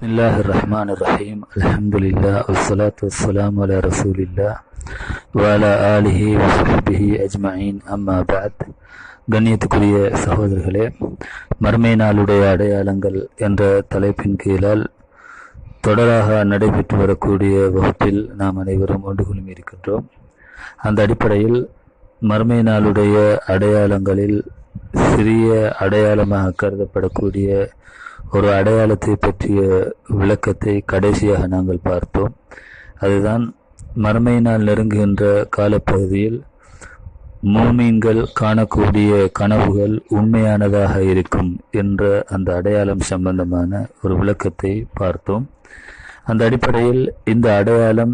بسم الله الرحمن الرحيم الحمد لله والصلاة والسلام على رسول الله وعلى آله وصحبه أجمعين أما بعد கண்ணியத்துக்குரிய சகோதரர்களே மர்மை நாளுடைய அடையாளங்கள் என்ற தலைப்பின் கீழால் தொடராக நடைபெற்று வரக்கூடிய வகுப்பில் நாம் அனைவரும் ஒன்று குழுமி இருக்கின்றோம் அந்த அடிப்படையில் மர்மை நாளுடைய அடையாளங்களில் சிறிய அடையாளமாக கருதப்படக்கூடிய ஒரு அடையாளத்தை பற்றிய விளக்கத்தை கடைசியாக நாங்கள் பார்த்தோம். அதுதான் மறுமையினால் நெருங்குகின்ற காலப்பகுதியில் மூமீன்கள் காணக்கூடிய கனவுகள் உண்மையானதாக இருக்கும் என்ற அந்த அடையாளம் சம்பந்தமான ஒரு விளக்கத்தை பார்த்தோம். அந்த அடிப்படையில் இந்த அடையாளம்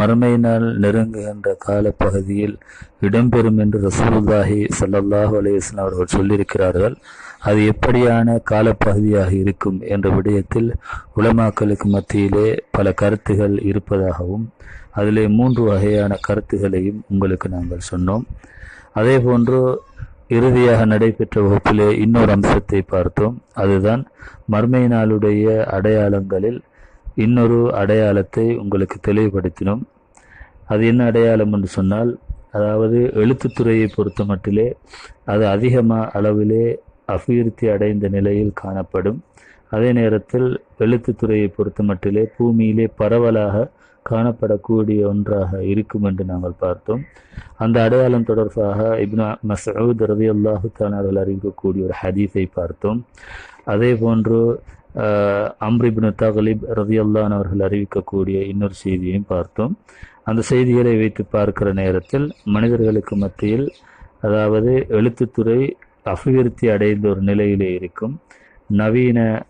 மறுமையினால் நெருங்குகின்ற காலப்பகுதியில் இடம்பெறும் என்று ரசூலுல்லாஹி ஸல்லல்லாஹு அலைஹி அவர்கள் சொல்லியிருக்கிறார்கள். அது எப்படியான காலப்பகுதியாக இருக்கும் என்ற விடயத்தில் உலமாக்களுக்கு மத்தியிலே பல கருத்துகள் இருப்பதாகவும் அதிலே மூன்று வகையான கருத்துகளையும் உங்களுக்கு நாங்கள் சொன்னோம். அதே போன்று இறுதியாக நடைபெற்ற வகுப்பிலே இன்னொரு அம்சத்தை பார்த்தோம். அதுதான் மர்மை நாளுடைய அடையாளங்களில் இன்னொரு அடையாளத்தை உங்களுக்கு தெளிவுபடுத்தினோம். அது என்ன அடையாளம் என்று சொன்னால் அதாவது எழுத்துத்துறையை பொறுத்த மட்டிலே அது அதிகமாக அளவிலே அபிவிருத்தி அடைந்த நிலையில் காணப்படும். அதே நேரத்தில் எழுத்துத்துறையை பொறுத்தமட்டிலே பூமியிலே பரவலாக காணப்படக்கூடிய ஒன்றாக இருக்கும் என்று நாங்கள் பார்த்தோம். அந்த அடையாளம் தொடர்பாக இப்னா மசூத் ரதி அல்லாஹு தானார்கள் அறிவிக்கக்கூடிய ஒரு ஹதீஸை பார்த்தோம். அதே போன்று அம்ரிபின் தகலிப் ரதி அல்லான் அவர்கள் அறிவிக்கக்கூடிய இன்னொரு செய்தியையும் பார்த்தோம். அந்த செய்திகளை வைத்து பார்க்கிற நேரத்தில் மனிதர்களுக்கு மத்தியில் அதாவது எழுத்துத்துறை அபிவிருத்தி அடைந்த ஒரு நிலையிலே இருக்கும். நவீன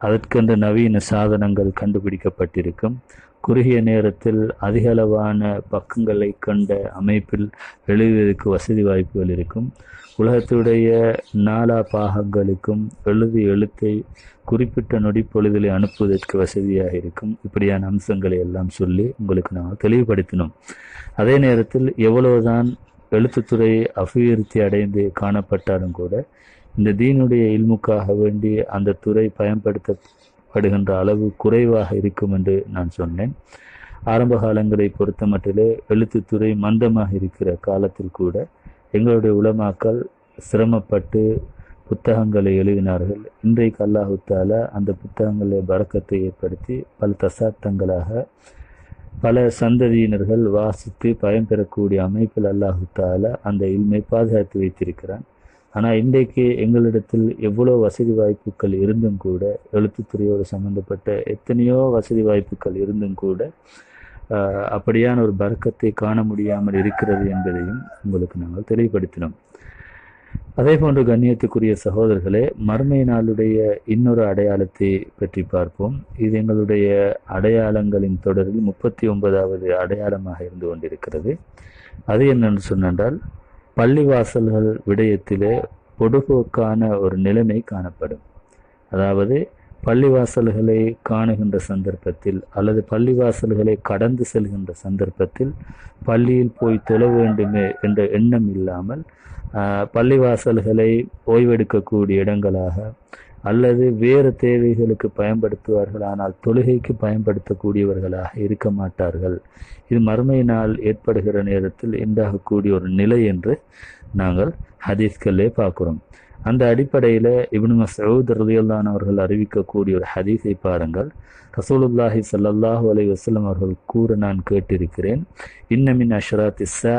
அதற்கென்ற நவீன சாதனங்கள் கண்டுபிடிக்கப்பட்டிருக்கும். குறுகிய நேரத்தில் அதிகளவான பக்கங்களை கண்ட அமைப்பில் எழுதுவதற்கு வசதி வாய்ப்புகள் இருக்கும். உலகத்துடைய நாலா பாகங்களுக்கும் எழுதி எழுத்தை குறிப்பிட்ட நொடி அனுப்புவதற்கு வசதியாக இருக்கும். இப்படியான அம்சங்களை எல்லாம் சொல்லி உங்களுக்கு நாங்கள் தெளிவுபடுத்தினோம். அதே நேரத்தில் எவ்வளவுதான் எழுத்துத்துறை அபிவிருத்தி அடைந்து காணப்பட்டாலும் கூட இந்த தீனுடைய இல்முக்காக வேண்டி அந்த துறை பயன்படுத்தப்படுகின்ற அளவு குறைவாக இருக்கும் என்று நான் சொன்னேன். ஆரம்ப காலங்களை பொறுத்த மட்டிலே எழுத்துத்துறை மந்தமாக இருக்கிற காலத்தில் கூட எங்களுடைய உலமாக்கள் சிரமப்பட்டு புத்தகங்களை எழுதினார்கள். இன்றைக்கு அல்லாஹுத்தால அந்த புத்தகங்களை பறக்கத்தை ஏற்படுத்தி பல தசாப்தங்களாக பல சந்ததியினர்கள் வாசித்து பயன்பெறக்கூடிய அமைப்பில் அல்லாஹுத்தால அந்த இல்மை பாதுகாத்து வைத்திருக்கிறான். ஆனால் இன்றைக்கு எங்களிடத்தில் எவ்வளோ வசதி வாய்ப்புகள் இருந்தும் கூட எழுத்துத்துறையோடு சம்பந்தப்பட்ட எத்தனையோ வசதி வாய்ப்புகள் இருந்தும் கூட அப்படியான ஒரு பறக்கத்தை காண முடியாமல் இருக்கிறது என்பதையும் உங்களுக்கு நாங்கள் தெளிவுபடுத்தினோம். அதே போன்று கண்ணியத்துக்குரிய சகோதரர்களே மர்மை நாளுடைய இன்னொரு அடையாளத்தை பற்றி பார்ப்போம். இது எங்களுடைய அடையாளங்களின் தொடரில் முப்பத்தி ஒன்பதாவது அடையாளமாக இருந்து கொண்டிருக்கிறது. அது என்னென்னு சொன்னால் பள்ளிவாசல்கள் விடயத்திலே பொடுபோக்கான ஒரு நிலைமை காணப்படும். அதாவது பள்ளிவாசல்களை காணுகின்ற சந்தர்ப்பத்தில் அல்லது பள்ளிவாசல்களை கடந்து செல்கின்ற சந்தர்ப்பத்தில் பள்ளியில் போய் தொழ வேண்டுமே என்ற எண்ணம் இல்லாமல் பள்ளிவாசல்களை ஓய்வெடுக்கக்கூடிய இடங்களாக அல்லது வேறு தேவைகளுக்கு பயன்படுத்துவார்கள். ஆனால் தொழுகைக்கு பயன்படுத்தக்கூடியவர்களாக இருக்க மாட்டார்கள். இது மறுமையினால் ஏற்படுகிற நேரத்தில் உண்டாகக்கூடிய ஒரு நிலை என்று நாங்கள் ஹதீஸ்களே பார்க்குறோம். அந்த அடிப்படையில் இப்னு மசூத் ரலியல்லான் அவர்கள் அறிவிக்கக்கூடிய ஒரு ஹதீஸை பாருங்கள். ரசூலுல்லாஹி சல்லாஹூ அலை வசலம் அவர்கள் கூற நான் கேட்டிருக்கிறேன். இன்னமின் அஷ்ராத் இஸ்ஸா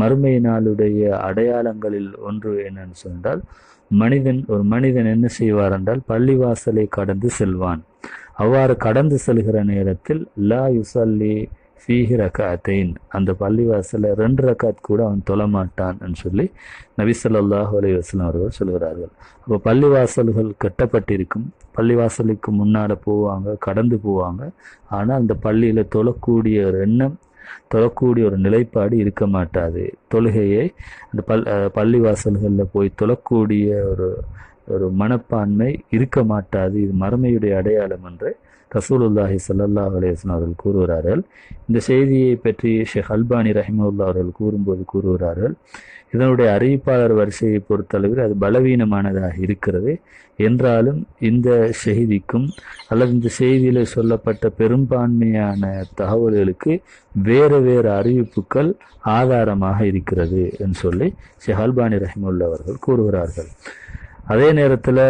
மறுமை நாளுடைய அடையாளங்களில் ஒன்று என்னன்னு சொன்னால் மனிதன் ஒரு மனிதன் என்ன செய்வார் என்றால் பள்ளிவாசலை கடந்து செல்வான். அவ்வாறு கடந்து செல்கிற நேரத்தில் லா யுசல்லி ஃபீஹி ரகாத்தைன் அந்த பள்ளிவாசலை ரெண்டு ரக்காத் கூட அவன் தொழமாட்டான் சொல்லி நபிசல்லாஹு அலி வஸ்லாம் அவர்கள் சொல்கிறார்கள். அப்போ பள்ளிவாசல்கள் கட்டப்பட்டிருக்கும். பள்ளிவாசலுக்கு முன்னால் போவாங்க கடந்து போவாங்க. ஆனால் அந்த பள்ளியில் தொழக்கூடிய ஒரு எண்ணம் தொழக்கூடிய ஒரு நிலைப்பாடு இருக்க மாட்டாது. தொழுகையை அந்த பல் பள்ளிவாசல்களில் போய் தொழக்கூடிய ஒரு ஒரு மனப்பான்மை இருக்க மாட்டாது. இது மறுமையுடைய அடையாளம் என்று ரசூலுல்லாஹி சல்லல்லா அலைஹி அவர்கள் கூறுகிறார்கள். இந்த செய்தியை பற்றி ஷேக் அல்பானி ரஹிமுல்லா அவர்கள் கூறும்போது கூறுகிறார்கள். இதனுடைய அறிவிப்பாளர் வரிசையை பொறுத்தளவில் அது பலவீனமானதாக இருக்கிறது. என்றாலும் இந்த செய்திக்கும் அல்லது இந்த செய்தியில் சொல்லப்பட்ட பெரும்பான்மையான தகவல்களுக்கு வேறு வேறு அறிவிப்புகள் ஆதாரமாக இருக்கிறது என்று சொல்லி ஷேக் அல்பானி ரஹிமுல்லா அவர்கள் கூறுகிறார்கள். அதே நேரத்தில்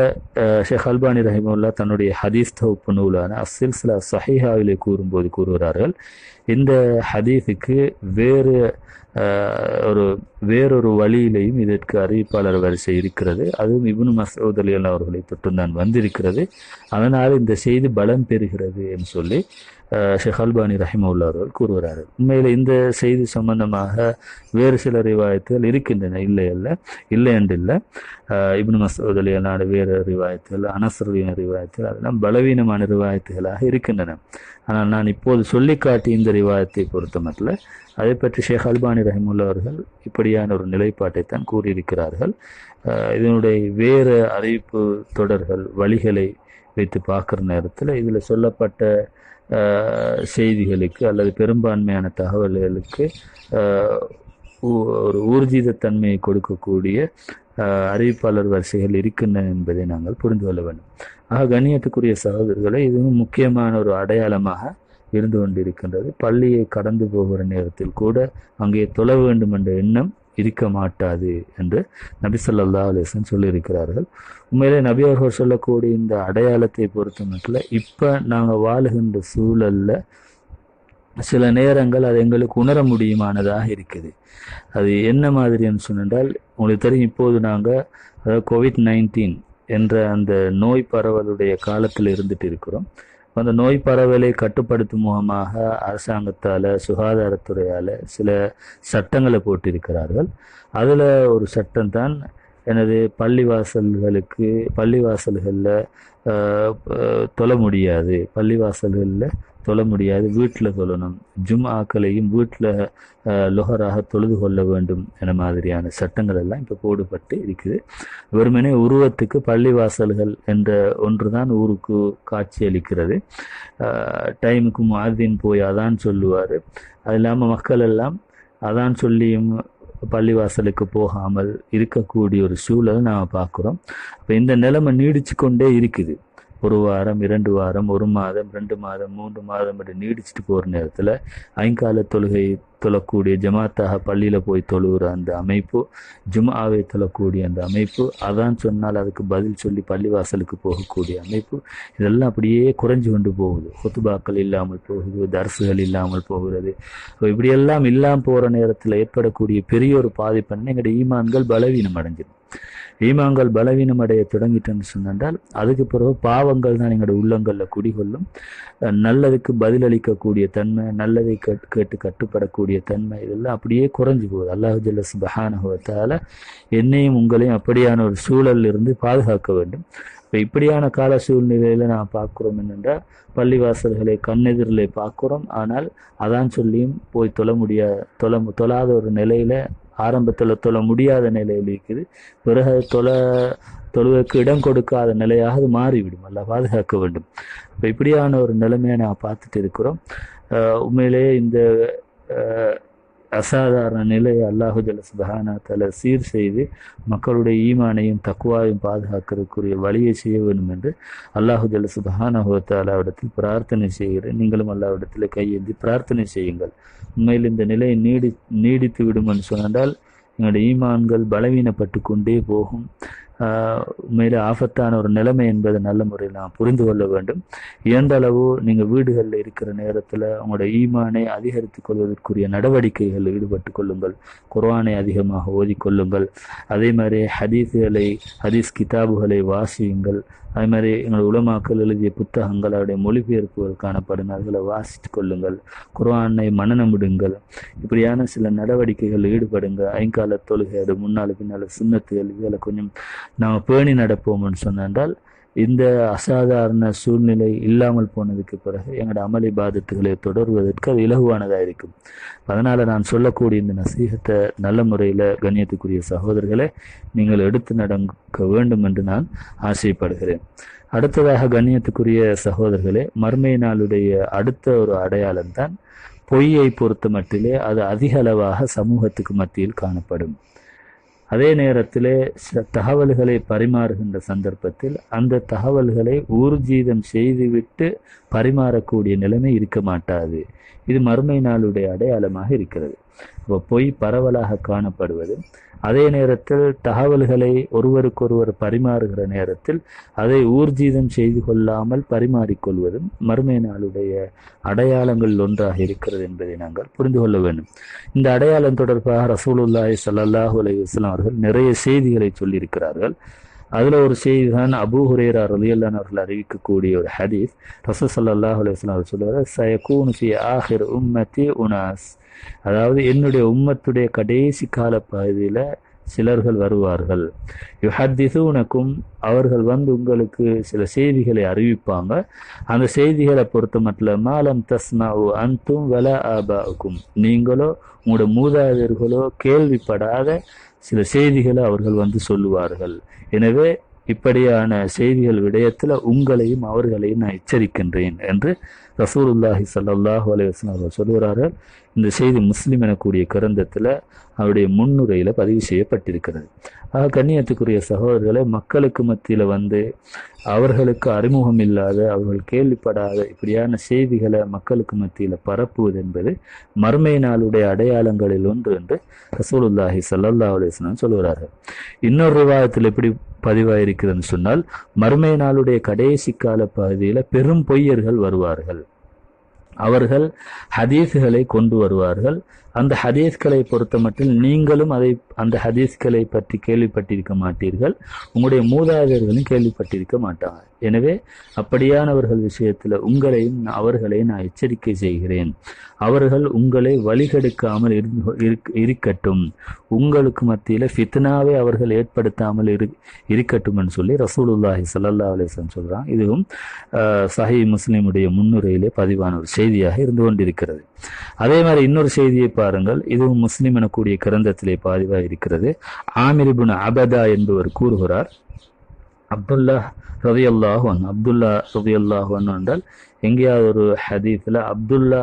ஷேக் அல்பானி ரஹிமுல்லா தன்னுடைய ஹதீஸ் தொகுப்பு நூலான அசில்சிலா சஹிஹாவிலே கூறும்போது கூறுகிறார்கள் இந்த ஹதீஸுக்கு வேறு ஒரு வேறொரு வழியிலையும் இதற்கு அறிவிப்பாளர் வரிசை இருக்கிறது. அதுவும் இப்னு மசூத் அலி அல்லா அவர்களை தொட்டுந்தான் வந்திருக்கிறது. அதனால் இந்த செய்தி பலம் பெறுகிறது என்று சொல்லி ஷேக் அல்பானி ரஹிமவுல்லா அவர்கள் கூறுகிறார்கள் உண்மையில் இந்த செய்தி சம்பந்தமாக வேறு சில ரிவாயத்துகள் இருக்கின்றன. இல்லை அல்ல இல்லை என்று இல்லை இப்னு மசூத் அலி அல்லாட வேறு ரிவாயத்துகள் அனசருடைய ரிவாயத்துகள் அதெல்லாம் பலவீனமான ரிவாயத்துகளாக இருக்கின்றன. ஆனால் நான் இப்போது சொல்லி காட்டி இந்த ரிவாயத்தை பொறுத்த மட்டில் அதை பற்றி ஷேக் அல்பானி ரஹிமுல்லா அவர்கள் இப்படியான ஒரு நிலைப்பாட்டை தான் கூறியிருக்கிறார்கள் இதனுடைய வேறு அறிவிப்பு தொடர்கள் வழிகளை வைத்து பார்க்குற நேரத்தில் இதில் சொல்லப்பட்ட செய்திகளுக்கு அல்லது பெரும்பான்மையான தகவல்களுக்கு ஒரு ஊர்ஜித தன்மையை கொடுக்கக்கூடிய அறிவிப்பாளர் வரிசைகள் இருக்கின்றன என்பதை நாங்கள் புரிந்து கொள்ள வேண்டும். ஆக கண்ணியத்துக்குரிய சகோதரர்களை இதுவும் முக்கியமான ஒரு அடையாளமாக இருந்து கொண்டிருக்கின்றது. பள்ளியை கடந்து போகிற நேரத்தில் கூட அங்கே தொழ வேண்டும் என்ற எண்ணம் இருக்க மாட்டாது என்று நபி சொல்லல்லா அலிசன் சொல்லியிருக்கிறார்கள். உண்மையிலே நபி அவர்கள் சொல்லக்கூடிய இந்த அடையாளத்தை பொறுத்த மட்டும் இப்போ நாங்கள் வாழுகின்ற சூழலில் சில நேரங்கள் அது எங்களுக்கு உணர முடியுமானதாக இருக்குது. அது என்ன மாதிரின்னு சொன்னால் உங்களுக்கு தெரியும் இப்போது நாங்கள் அதாவது கோவிட் நைன்டீன் என்ற அந்த நோய் பரவலுடைய காலத்தில் இருந்துட்டு இருக்கிறோம். அந்த நோய் பரவலை கட்டுப்படுத்தும் முகமாக அரசாங்கத்தால் சுகாதாரத்துறையால் சில சட்டங்களை போட்டிருக்கிறார்கள். அதில் ஒரு சட்டம் தான் எனது பள்ளிவாசல்களுக்கு பள்ளிவாசல்களில் தொழ முடியாது. பள்ளிவாசல்களில் தொழ முடியாது. வீட்டில் தொழணும். ஜும் ஆக்களையும் வீட்டில் லொஹராக தொழுது கொள்ள வேண்டும் என மாதிரியான சட்டங்கள் எல்லாம் இப்போ போடுபட்டு இருக்குது. வெறுமனே உருவத்துக்கு பள்ளிவாசல்கள் என்ற ஒன்று தான் ஊருக்கு காட்சி அளிக்கிறது. டைமுக்கு மாதின் போய் அதான் சொல்லுவார். அது இல்லாமல் மக்கள் எல்லாம் அதான் சொல்லியும் பள்ளிவாசலுக்கு போகாமல் இருக்கக்கூடிய ஒரு சூழலை நாம் பார்க்குறோம். இப்போ இந்த நிலைமை நீடிச்சு கொண்டே இருக்குது. ஒரு வாரம் இரண்டு வாரம் ஒரு மாதம் ரெண்டு மாதம் மூன்று மாதம் அப்படி நீடிச்சுட்டு போகிற நேரத்தில் ஐங்கால தொழுகை தொழக்கூடிய ஜமாத்தாக பள்ளியில் போய் தொழுகிற அந்த அமைப்பு ஜும்ஆவை தொழக்கூடிய அந்த அமைப்பு அதான் சொன்னால் அதுக்கு பதில் சொல்லி பள்ளிவாசலுக்கு போகக்கூடிய அமைப்பு இதெல்லாம் அப்படியே குறைஞ்சு கொண்டு போகுது. கொத்துபாக்கள் இல்லாமல் போகுது தர்சுகள் இல்லாமல் போகிறது. இப்படியெல்லாம் இல்லாமல் போகிற நேரத்தில் ஏற்படக்கூடிய பெரிய ஒரு பாதிப்புன்னு எங்களுடைய ஈமான்கள் பலவீனம் அடைஞ்சிடும் ஈமாங்கள் பலவீனம் அடைய தொடங்கிட்டேன்னு சொன்னால் அதுக்கு பிறகு பாவங்கள் தான் எங்களோட உள்ளங்களில் குடிகொள்ளும். நல்லதுக்கு பதிலளிக்கக்கூடிய தன்மை நல்லதை கேட்டு கேட்டு கட்டுப்படக்கூடிய தன்மை இதெல்லாம் அப்படியே குறைஞ்சி போகுது. அல்லாஹு ஜல்ல சுபஹானுவத்தால் என்னையும் உங்களையும் அப்படியான ஒரு சூழலில் இருந்து பாதுகாக்க வேண்டும். இப்போ இப்படியான கால சூழ்நிலையில் நான் பார்க்குறோம் என்னென்றால் பள்ளிவாசல்களை கண்ணெதிரில் பார்க்குறோம். ஆனால் அதான் சொல்லியும் போய் தொழ முடியாது தொழ தொழாத ஒரு நிலையில் ஆரம்பத்தில் தொழ முடியாத நிலையில் இருக்குது. பிறகு தொழ தொழுவதற்கு இடம் கொடுக்காத நிலையாக அது மாறிவிடும். அல்ல பாதுகாக்க வேண்டும். இப்போ இப்படியான ஒரு நிலைமையை நான் பார்த்துட்டு இருக்கிறோம். உண்மையிலேயே இந்த அசாதாரண நிலையை அல்லாஹு ஜல சுபஹானாத்தால சீர் செய்து மக்களுடைய ஈமானையும் தக்குவாயும் பாதுகாக்கிறதுக்குரிய வழியை செய்ய வேண்டும் என்று அல்லாஹு ஜல சுபஹானஹுவத்தாலாவிடத்தில் பிரார்த்தனை செய்கிறேன். நீங்களும் அல்லாவிடத்தில் கையேந்தி பிரார்த்தனை செய்யுங்கள். உண்மையில் இந்த நிலையை நீடி நீடித்து விடும் என்று சொன்னால் எங்களுடைய ஈமான்கள் பலவீனப்பட்டு கொண்டே போகும். உண்மையிலே ஆபத்தான ஒரு நிலைமை என்பதை நல்ல முறையில் நாம் புரிந்து கொள்ள வேண்டும். எந்த அளவு நீங்கள் வீடுகளில் இருக்கிற நேரத்தில் உங்களோட ஈமானை அதிகரித்து கொள்வதற்குரிய நடவடிக்கைகளில் ஈடுபட்டு கொள்ளுங்கள். குர்ஆனை அதிகமாக ஓதிக்கொள்ளுங்கள் அதே மாதிரி ஹதீஸுகளை ஹதீஸ் கிதாபுகளை வாசியுங்கள். அதே மாதிரி எங்கள் உலமாக்கள் எழுதிய புத்தகங்கள் அவருடைய மொழிபெயர்ப்புகள் காணப்படும். அதுகளை வாசித்து கொள்ளுங்கள். குர்ஆனை மனநமிடுங்கள் இப்படியான சில நடவடிக்கைகள் ஈடுபடுங்க ஐங்கால தொழுகை அது முன்னால் பின்னால் சுண்ணத்துகள் இதில் கொஞ்சம் நாம் பேணி நடப்போம்னு சொன்னால் இந்த அசாதாரண சூழ்நிலை இல்லாமல் போனதுக்கு பிறகு எங்களோட அமளி பாதத்துகளை தொடர்வதற்கு அது இலகுவானதாக இருக்கும் அதனால் நான் சொல்லக்கூடிய இந்த நசீகத்தை நல்ல முறையில் கண்ணியத்துக்குரிய சகோதரர்களை நீங்கள் எடுத்து நடக்க வேண்டும் என்று நான் ஆசைப்படுகிறேன். அடுத்ததாக கண்ணியத்துக்குரிய சகோதரர்களே மர்மை நாளுடைய அடுத்த ஒரு அடையாளம் தான் பொய்யை பொறுத்த மட்டிலே அது அதிக அளவாக சமூகத்துக்கு மத்தியில் காணப்படும். அதே நேரத்திலே தகவல்களை பரிமாறுகின்ற சந்தர்ப்பத்தில் அந்த தகவல்களை ஊர்ஜீதம் செய்துவிட்டு பரிமாறக்கூடிய நிலைமை இருக்க மாட்டாது. இது மறுமை நாளுடைய அடையாளமாக இருக்கிறது. இப்போ பொய் பரவலாக காணப்படுவது. அதே நேரத்தில் தகவல்களை ஒருவருக்கொருவர் பரிமாறுகிற நேரத்தில் அதை ஊர்ஜீதம் செய்து கொள்ளாமல் பரிமாறிக்கொள்வதும் மறுமை நாளுடைய அடையாளங்கள் ஒன்றாக இருக்கிறது என்பதை நாங்கள் புரிந்து கொள்ள வேண்டும். இந்த அடையாளம் தொடர்பாக ரசூலுல்லாஹி சல்லாஹூ அலையுஸ்லாம் அவர்கள் நிறைய செய்திகளை சொல்லியிருக்கிறார்கள். அதில் ஒரு செய்தி தான் அபு ஹுரேரா ரலியல்லான் அவர்கள் அறிவிக்கக்கூடிய ஒரு ஹதீஸ். ரசூ சல்லாஹூ அலையுஸ்லாம் அவர் சொல்லுவார் சயகூன் ஃபி ஆஹிர் உம்மத்தி உனாஸ். அதாவது என்னுடைய உம்மத்துடைய கடைசி கால பகுதியில் சிலர்கள் வருவார்கள். யுஹத்திசூனக்கும் அவர்கள் வந்து உங்களுக்கு சில செய்திகளை அறிவிப்பாங்க. அந்த செய்திகளை பொறுத்த மட்டும் மாலம் தஸ்மாவு அந்தும் வல ஆபாவுக்கும். நீங்களோ உங்களோட மூதாதையர்களோ கேள்விப்படாத சில செய்திகளை அவர்கள் வந்து சொல்லுவார்கள். எனவே இப்படியான செய்திகள் விடயத்தில் உங்களையும் அவர்களையும் நான் எச்சரிக்கின்றேன் என்று ரசூலுல்லாஹி சல்லாஹூ அலைவாஸ்லாம் அவர்கள் சொல்கிறார்கள் இந்த செய்தி முஸ்லீம் எனக்கூடிய கிரந்தத்தில் அவருடைய முன்னுரையில் பதிவு செய்யப்பட்டிருக்கிறது. ஆக கண்ணியத்துக்குரிய சகோதரர்களை மக்களுக்கு மத்தியில் வந்து அவர்களுக்கு அறிமுகம் இல்லாத அவர்கள் கேள்விப்படாத இப்படியான செய்திகளை மக்களுக்கு மத்தியில் பரப்புவது என்பது மர்மை நாளுடைய அடையாளங்களில் ஒன்று என்று ரசூலுல்லாஹி சல்லல்லா அலிஸ்லாம் சொல்கிறார்கள் இன்னொரு விவாதத்தில் எப்படி பதிவாயிருக்கிறதுன்னு சொன்னால் மர்மை நாளுடைய கடைசி கால பகுதியில் பெரும் பொய்யர்கள் வருவார்கள். அவர்கள் ஹதீஸ்களை கொண்டு வருவார்கள். அந்த ஹதீஸ்களை பொறுத்த மட்டும் நீங்களும் அதை அந்த ஹதீஸ்களை பற்றி கேள்விப்பட்டிருக்க மாட்டீர்கள். உங்களுடைய மூதாதையர்களும் கேள்விப்பட்டிருக்க மாட்டாங்க எனவே அப்படியானவர்கள் விஷயத்தில் உங்களையும் அவர்களையும் நான் எச்சரிக்கை செய்கிறேன். அவர்கள் உங்களை வழிகெடுக்காமல் இருக்கட்டும். உங்களுக்கு மத்தியில் ஃபித்னாவை அவர்கள் ஏற்படுத்தாமல் இரு இருக்கட்டும்னு சொல்லி ரசூலுல்லாஹி சல்லா அலிஸ்லாம் சொல்கிறான் இதுவும் சஹி முஸ்லீமுடைய முன்னுரையிலே பதிவான ஒரு செய்தியாக இருந்து கொண்டிருக்கிறது. அதே மாதிரி இன்னொரு செய்தியை பாருங்கள். இதுவும் முஸ்லிம் எனக்கூடிய கிரந்தத்திலே பதிவாக இருக்கிறது. ஆமிரிபுன் அபதா என்பவர் கூறுகிறார். அப்துல்லா ரவி அல்லாஹன் அப்துல்லா ரவி அல்லாஹன் என்றால் எங்கேயாவது ஒரு ஹதீஃபில் அப்துல்லா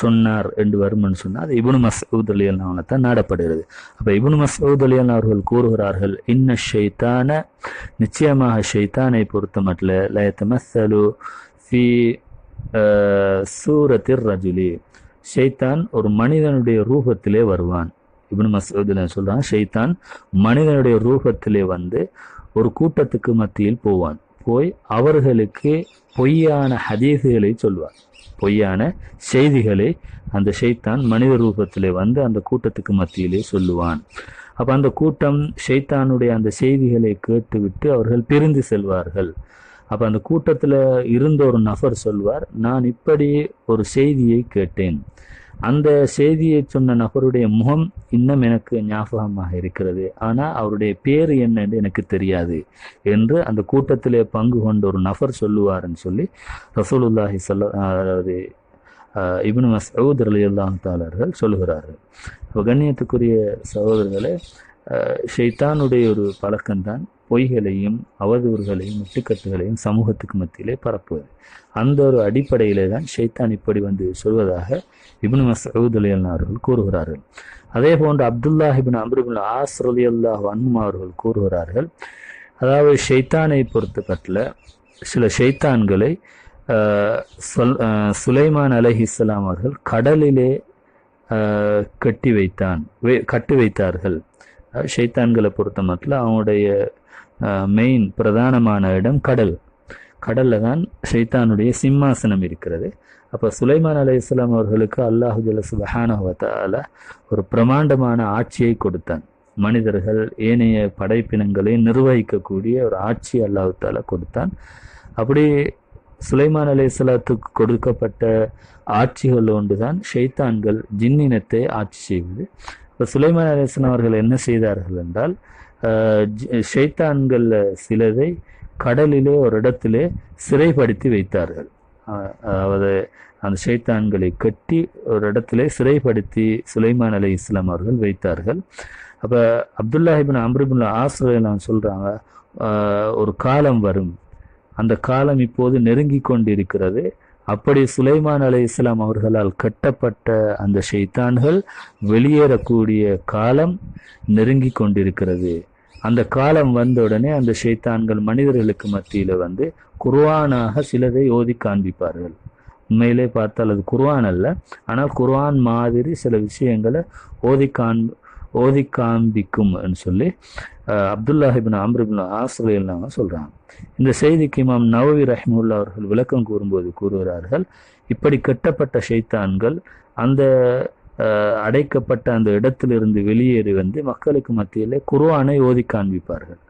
சொன்னார் என்று வரும்னு சொன்னால் அது இபுனு மசூத் அலி தான் நாடப்படுகிறது. அப்போ இபுனு மசூத் அலி அவர்கள் கூறுகிறார்கள் இன்ன ஷைத்தான நிச்சயமாக ஷைத்தானை பொறுத்த மட்டும் லயத்தமசலு ஃபி சூரத்திர் ரஜுலி. ஷைத்தான் ஒரு மனிதனுடைய ரூபத்திலே வருவான். இப்னு மசூதில் சொல்கிறான் ஷைத்தான் மனிதனுடைய ரூபத்திலே வந்து ஒரு கூட்டத்துக்கு மத்தியில் போவான். போய் அவர்களுக்கு பொய்யான ஹதீசுகளை சொல்வார் பொய்யான செய்திகளை அந்த ஷைத்தான் மனித ரூபத்திலே வந்து அந்த கூட்டத்துக்கு மத்தியிலே சொல்லுவான். அப்போ அந்த கூட்டம் ஷைத்தானுடைய அந்த செய்திகளை கேட்டுவிட்டு அவர்கள் பிரிந்து செல்வார்கள். அப்போ அந்த கூட்டத்தில் இருந்த ஒரு நபர் சொல்வார் நான் இப்படி ஒரு செய்தியை கேட்டேன். அந்த செய்தியை சொன்ன நபருடைய முகம் இன்னும் எனக்கு ஞாபகமாக இருக்கிறது. ஆனால் அவருடைய பேர் என்ன என்று எனக்கு தெரியாது என்று அந்த கூட்டத்திலே பங்கு கொண்ட ஒரு நபர் சொல்லுவார்னு சொல்லி ரசூலுல்லாஹி சொல்ல அதாவது இப்னு மசூத் அலி அல்லாஹாளர்கள் சொல்லுகிறார்கள். இப்போ கண்ணியத்துக்குரிய சகோதரர்களே ஷெய்தானுடைய ஒரு பழக்கம்தான். பொய்களையும் அவதூறுகளையும் முட்டுக்கட்டுகளையும் சமூகத்துக்கு மத்தியிலே பரப்புவது. அந்த ஒரு அடிப்படையிலே தான் ஷைத்தான் இப்படி வந்து சொல்வதாக இபின் மசூத் அவர்கள் கூறுகிறார்கள். அதே போன்று அப்துல்லாஹிபின் அம்ருபின் ஆஸ்ரலி அல்லாஹ் அன்னும் அவர்கள் கூறுகிறார்கள் அதாவது ஷைத்தானை பொறுத்தப்பட்டில் சில ஷைத்தான்களை சொல் சுலைமான் அலஹிஸ்லாம் அவர்கள் கடலிலே கட்டி வைத்தான் கட்டி வைத்தார்கள். ஷைத்தான்களை பொறுத்த மட்டும் அவனுடைய மெயின் பிரதானமான இடம் கடல். கடலில் தான் ஷைத்தானுடைய சிம்மாசனம் இருக்கிறது. அப்போ சுலைமான் அலி இஸ்லாம் அவர்களுக்கு அல்லாஹு ஜல்ல ஒரு பிரமாண்டமான ஆட்சியை கொடுத்தான். மனிதர்கள் ஏனைய படைப்பினங்களை நிர்வகிக்கக்கூடிய ஒரு ஆட்சி அல்லாஹால கொடுத்தான். அப்படி சுலைமான் அலி இஸ்லாத்துக்கு கொடுக்கப்பட்ட ஆட்சிகள் ஒன்றுதான் ஷைத்தான்கள் ஜின்னினத்தை ஆட்சி செய்வது. இப்போ சுலைமான் அலி அவர்கள் என்ன செய்தார்கள் என்றால் ஷைத்தான்கள் சிலதை கடலிலே ஒரு இடத்திலே சிறைப்படுத்தி வைத்தார்கள். அதாவது அந்த ஷைத்தான்களை கட்டி ஒரு இடத்திலே சிறைப்படுத்தி சுலைமான் அலை இஸ்லாம் அவர்கள் வைத்தார்கள். அப்போ அப்துல்லாஹிபின் அம்ருபின் ஆசிரியர் சொல்கிறாங்க ஒரு காலம் வரும். அந்த காலம் இப்போது நெருங்கி கொண்டிருக்கிறது. அப்படி சுலைமான் அலை இஸ்லாம் அவர்களால் கட்டப்பட்ட அந்த ஷைத்தான்கள் வெளியேறக்கூடிய காலம் நெருங்கி கொண்டிருக்கிறது. அந்த காலம் வந்த உடனே அந்த ஷைத்தான்கள் மனிதர்களுக்கு மத்தியில் வந்து குர்வானாக சிலதை ஓதி காண்பிப்பார்கள். உண்மையிலே பார்த்தால் அது குர்வான் அல்ல. ஆனால் குர்வான் மாதிரி சில விஷயங்களை ஓதி காண் ஓதி காண்பிக்கும் சொல்லி அஹ், அப்துல்லாஹிபின் ஆசிரியர் ஆசிரியர்லாங்க சொல்றாங்க. இந்த செய்திக்கு இமாம் நவவி ரஹ்முல்லா அவர்கள் விளக்கம் கூறும்போது கூறுகிறார்கள் இப்படி கட்டப்பட்ட ஷைத்தான்கள் அந்த அடைக்கப்பட்ட அந்த இடத்திலிருந்து வெளியேறி வந்து மக்களுக்கு மத்தியிலே குர்வானை ஓதி காண்பிப்பார்கள்.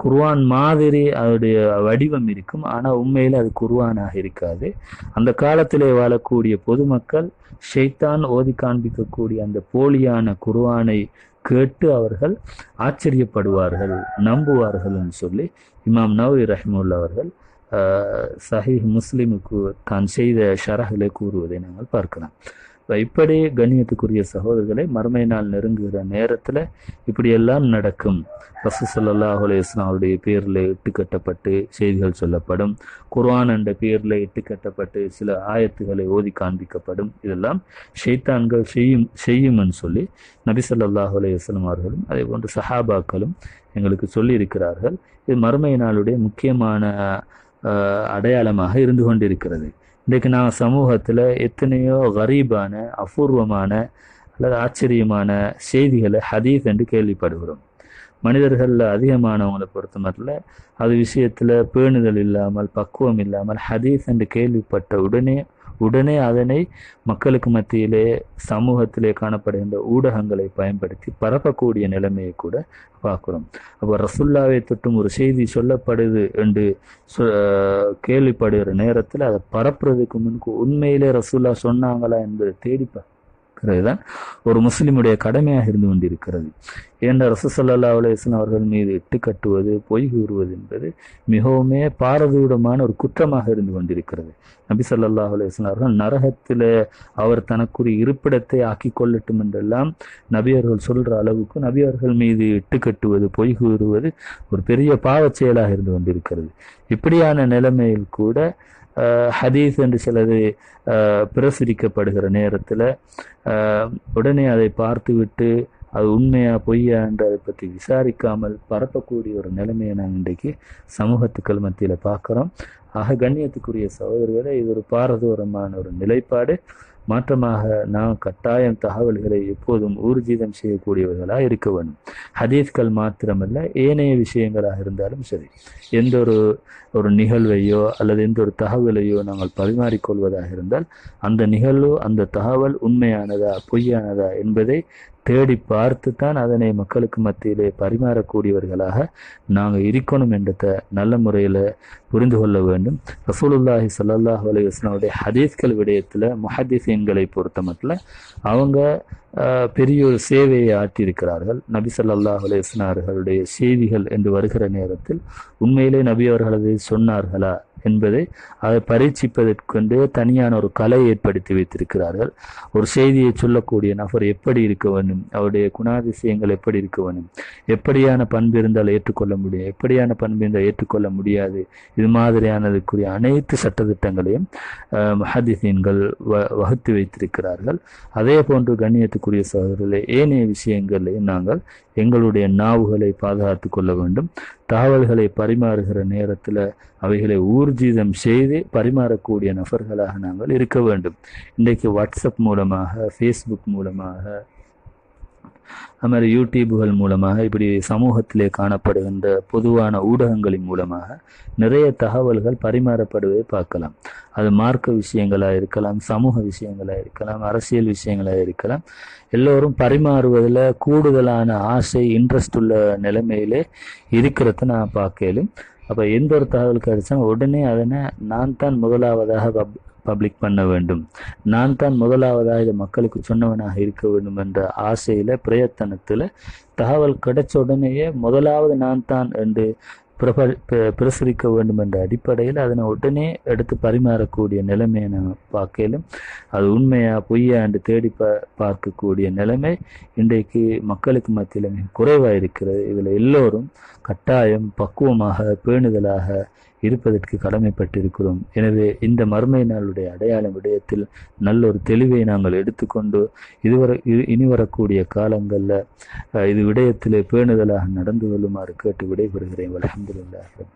குர்வான் மாதிரி அதனுடைய வடிவம் இருக்கும் ஆனால் உண்மையில் அது குர்வானாக இருக்காது. அந்த காலத்திலே வாழக்கூடிய பொதுமக்கள் ஷெய்தான் ஓதி காண்பிக்கக்கூடிய அந்த போலியான குர்வானை கேட்டு அவர்கள் ஆச்சரியப்படுவார்கள் நம்புவார்கள்னு சொல்லி இமாம் நவி ரஹ்முல்லா அவர்கள் ஆஹ், சஹீஹ் முஸ்லிமுக்கு தான் செய்த ஷரஹிலே கூறுவதை நாங்கள் பார்க்கலாம். இப்படியே கண்ணியத்துக்குரிய சகோதரர்களை மறுமை நாள் நெருங்குகிற நேரத்தில் இப்படியெல்லாம் நடக்கும். ரசூ ஸல்லல்லாஹு அலைஹி அவருடைய பேரில் இட்டு கட்டப்பட்டு செய்திகள் சொல்லப்படும். குர்ஆன் என்ற பேரில் இட்டு கட்டப்பட்டு சில ஆயத்துகளை ஓதி காண்பிக்கப்படும். இதெல்லாம் ஷெய்தான்கள் செய்யும் செய்யும்னு சொல்லி நபி ஸல்லல்லாஹு அலைஹி அவர்களும் அதே போன்று சஹாபாக்களும் எங்களுக்கு சொல்லியிருக்கிறார்கள். இது மறுமை நாளுடைய முக்கியமான அடையாளமாக இருந்து கொண்டிருக்கிறது. இன்றைக்கு நான் சமூகத்தில் எத்தனையோ கரீபான அபூர்வமான அல்லது ஆச்சரியமான செய்திகளை ஹதீஸ் என்று கேள்விப்படுகிறோம். மனிதர்களில் அதிகமானவங்களை பொறுத்த மட்டும் அது விஷயத்தில் பேணுதல் இல்லாமல் பக்குவம் இல்லாமல் ஹதீஸ் என்று கேள்விப்பட்ட உடனே உடனே அதனை மக்களுக்கு மத்தியிலே சமூகத்திலே காணப்படுகின்ற ஊடகங்களை பயன்படுத்தி பரப்பக்கூடிய நிலைமையை கூட பார்க்குறோம். அப்போ ரசுல்லாவை தொட்டும் ஒரு செய்தி சொல்லப்படுது என்று சொ- கேள்விப்படுகிற நேரத்தில் அதை பரப்புறதுக்கு முன்கு உண்மையிலே ரசுல்லா சொன்னாங்களா என்பதை தேடி இருக்கிறது தான் ஒரு முஸ்லிமுடைய கடமையாக இருந்து கொண்டிருக்கிறது. ஏன்னா ரசசல்லா அலுவலாம் அவர்கள் மீது இட்டு கட்டுவது பொய் கூறுவது என்பது மிகவுமே பாரதூடமான ஒரு குற்றமாக இருந்து கொண்டிருக்கிறது. நபி ஸல்லல்லாஹு அலைஹி அவர்கள் நரகத்தில் அவர் தனக்குரிய இருப்பிடத்தை ஆக்கி கொள்ளட்டும் என்றெல்லாம் நபியர்கள் சொல்ற அளவுக்கு நபியர்கள் மீது இட்டு கட்டுவது பொய் கூறுவது ஒரு பெரிய பாவச் செயலாக இருந்து கொண்டிருக்கிறது. இப்படியான நிலைமையில் கூட ஹதீஸ் என்று சிலது பிரசுரிக்கப்படுகிற நேரத்தில் உடனே அதை பார்த்துவிட்டு அது உண்மையா பொய்யா என்று அதை பற்றி விசாரிக்காமல் பரப்பக்கூடிய ஒரு நிலைமையை நாங்கள் இன்றைக்கு சமூகத்துக்கள் மத்தியில் பார்க்குறோம். ஆக கண்ணியத்துக்குரிய சகோதரர்களை இது ஒரு பாரதூரமான ஒரு நிலைப்பாடு. மாற்றமாக நாம் கட்டாயம் தகவல்களை எப்போதும் ஊர்ஜிதம் செய்யக்கூடியவர்களாக இருக்க வேண்டும். ஹதீஸ்கள் மாத்திரமல்ல ஏனைய விஷயங்களாக இருந்தாலும் சரி. எந்த ஒரு ஒரு நிகழ்வையோ அல்லது எந்த ஒரு தகவலையோ நாங்கள் பரிமாறிக்கொள்வதாக இருந்தால் அந்த நிகழ்வு அந்த தகவல் உண்மையானதா பொய்யானதா என்பதை தேடி பார்த்து தான் அதனை மக்களுக்கு மத்தியிலே பரிமாறக்கூடியவர்களாக நாங்கள் இருக்கணும் என்றதை நல்ல முறையில் புரிந்து கொள்ள வேண்டும். ரசூலுல்லாஹி சல்லாஹ் அலைஹி வஸல்லம் ஹதீஸ்கள் விடயத்தில் முஹத்திசீன்களை பொறுத்த மட்டும் அவங்க பெரிய ஒரு சேவையை ஆற்றியிருக்கிறார்கள். நபி சல்லாஹ் அலைஹி அவர்களுடைய செய்திகள் என்று வருகிற நேரத்தில் உண்மையிலே நபி அவர்களது சொன்னார்களா? என்பதை அதை பரீட்சிப்பதற்கென்று தனியான ஒரு கலை ஏற்படுத்தி வைத்திருக்கிறார்கள். ஒரு செய்தியை சொல்லக்கூடிய நபர் எப்படி இருக்க வேண்டும்? அவருடைய குணாதிசயங்கள் எப்படி இருக்க வேண்டும்? எப்படியான பண்பு இருந்தால் ஏற்றுக்கொள்ள முடியும்? எப்படியான பண்பு இருந்தால் ஏற்றுக்கொள்ள முடியாது? இது மாதிரியானதுக்குரிய அனைத்து சட்டத்திட்டங்களையும் அஹ், வ வகுத்து வைத்திருக்கிறார்கள். அதே போன்று கண்ணியத்துக்குரிய சகோதரர்களே ஏனைய விஷயங்களையும் நாங்கள் எங்களுடைய நாவுகளை பாதுகாத்து கொள்ள வேண்டும். தகவல்களை பரிமாறுகிற நேரத்தில் அவைகளை ஊர்ஜிதம் செய்து பரிமாறக்கூடிய நபர்களாக நாங்கள் இருக்க வேண்டும். இன்றைக்கு வாட்ஸ்அப் மூலமாக ஃபேஸ்புக் மூலமாக அது மாதிரி யூடியூபுகள் மூலமாக இப்படி சமூகத்திலே காணப்படுகின்ற பொதுவான ஊடகங்களின் மூலமாக நிறைய தகவல்கள் பரிமாறப்படுவதை பார்க்கலாம். அது மார்க்க விஷயங்களாக இருக்கலாம் சமூக விஷயங்களாக இருக்கலாம் அரசியல் விஷயங்களாக இருக்கலாம். எல்லோரும் பரிமாறுவதில் கூடுதலான ஆசை இன்ட்ரெஸ்ட் உள்ள நிலைமையிலே இருக்கிறத நான் பார்க்கலும். அப்போ எந்த ஒரு தகவல் கிடைச்சாலும் உடனே அதனை நான் தான் முதலாவதாக பப்ளிக் பண்ண வேண்டும். நான் தான் முதலாவதாக இதை மக்களுக்கு சொன்னவனாக இருக்க வேண்டும் என்ற ஆசையில் பிரயத்தனத்தில் தகவல் கிடைச்ச உடனேயே முதலாவது நான் தான் என்று பிரப ப- பிரசுரிக்க வேண்டும் என்ற அடிப்படையில் அதனை உடனே எடுத்து பரிமாறக்கூடிய நிலைமையை நான் பார்க்கலும் அது உண்மையா பொய்யா என்று தேடி பா பார்க்கக்கூடிய நிலைமை இன்றைக்கு மக்களுக்கு மத்தியில் மிக குறைவாக இருக்கிறது இதில் எல்லோரும் கட்டாயம் பக்குவமாக பேணுதலாக இருப்பதற்கு கடமைப்பட்டிருக்கிறோம். எனவே இந்த மர்மை நாளுடைய அடையாளம் விடயத்தில் நல்ல ஒரு தெளிவை நாங்கள் எடுத்துக்கொண்டு இதுவரை இனி வரக்கூடிய காலங்களில் இது விடயத்திலே பேணுதலாக நடந்து கொள்ளுமாறு கேட்டு விடைபெறுகிறேன். அல்ஹம்துலில்லாஹி